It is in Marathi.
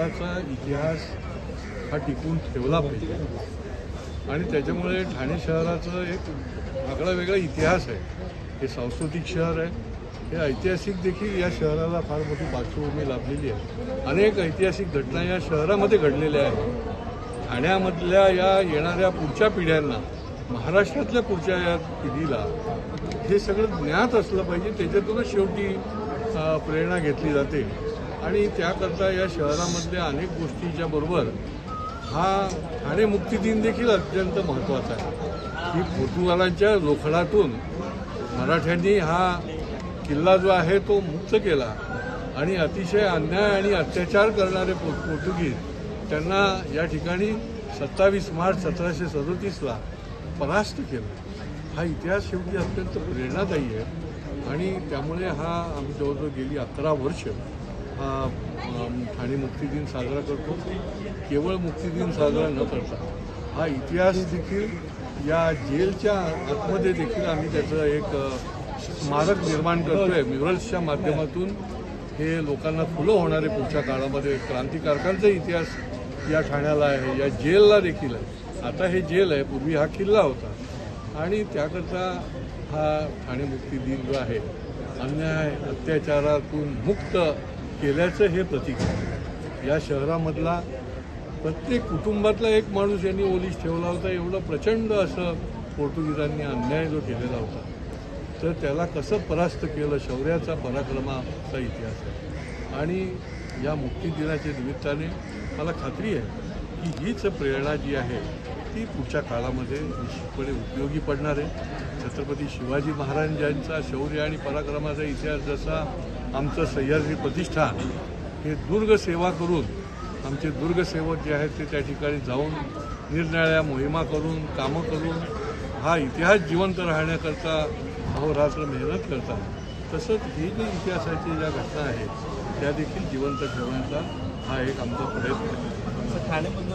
भारताचा इतिहास हा टिकून ठेवला पाहिजे. आणि त्याच्यामुळे ठाणे शहराचं एक आगळा वेगळा इतिहास आहे. हे सांस्कृतिक शहर आहे. हे ऐतिहासिक देखील या शहराला फार मोठी पार्श्वभूमी लाभलेली आहे. अनेक ऐतिहासिक घटना या शहरामध्ये घडलेल्या आहेत. ठाण्यामधल्या या येणाऱ्या पुढच्या पिढ्यांना महाराष्ट्रातल्या पुढच्या या पिढीला हे सगळं ज्ञात असलं पाहिजे. त्याच्यातूनच शेवटी प्रेरणा घेतली जाते. आणि त्याकरता या शहरामधल्या अनेक गोष्टींच्या बरोबर हा ठाणे मुक्ती दिन देखील अत्यंत महत्त्वाचा आहे. की पोर्तुगालांच्या लोखंडातून मराठ्यांनी हा किल्ला जो आहे तो मुक्त केला आणि अतिशय अन्याय आणि अत्याचार करणारे पो पोर्तुगीज त्यांना या ठिकाणी सत्तावीस मार्च सतराशे सदोतीसला परास्त केलं. हा इतिहास शेवटी अत्यंत प्रेरणादायी आहे आणि त्यामुळे हा आम्ही जवळजवळ गेली अकरा वर्ष हा ठाणे मुक्तिदिन साजरा करतो. केवळ मुक्तिदिन साजरा न करता हा इतिहास देखील या जेलच्या आतमध्ये देखील आम्ही त्याचं एक स्मारक निर्माण करतोय. म्युरल्सच्या माध्यमातून हे लोकांना फुलं होणारे पुढच्या काळामध्ये क्रांतिकारकांचा इतिहास या ठाण्याला आहे या जेलला देखील आहे. आता हे जेल आहे पूर्वी हा किल्ला होता. आणि त्याकरता हा ठाणे मुक्ती दिन जो आहे अन्याय अत्याचारातून मुक्त केल्याचं हे प्रतीक आहे. या शहरामधला प्रत्येक कुटुंबातला एक माणूस यांनी ओलीस ठेवला होता. एवढं प्रचंड असं पोर्तुगीजांनी अन्याय जो केलेला होता तर त्याला कसं परास्त केलं? शौर्याचा पराक्रमाचा इतिहास आहे. आणि या मुक्ती दिनाच्या निमित्ताने मला खात्री आहे की हीच प्रेरणा जी आहे ती पुढच्या काळामध्ये निश्चितपणे उपयोगी पडणार आहे. छत्रपती शिवाजी महाराजांचा शौर्य आणि पराक्रमाचा इतिहास जसा आमचं सह्याद्री प्रतिष्ठान हे दुर्ग सेवा करून आमचे दुर्गसेवक जे आहेत ते त्या ठिकाणी जाऊन निरनिराळ्या मोहिमा करून कामं करून हा इतिहास जिवंत राहण्याकरता अहोरात्र मेहनत करतात. तसंच ही जी इतिहासाची ज्या घटना आहेत त्या देखील जिवंत ठेवण्याचा हा एक आमचा प्रयत्न आहे.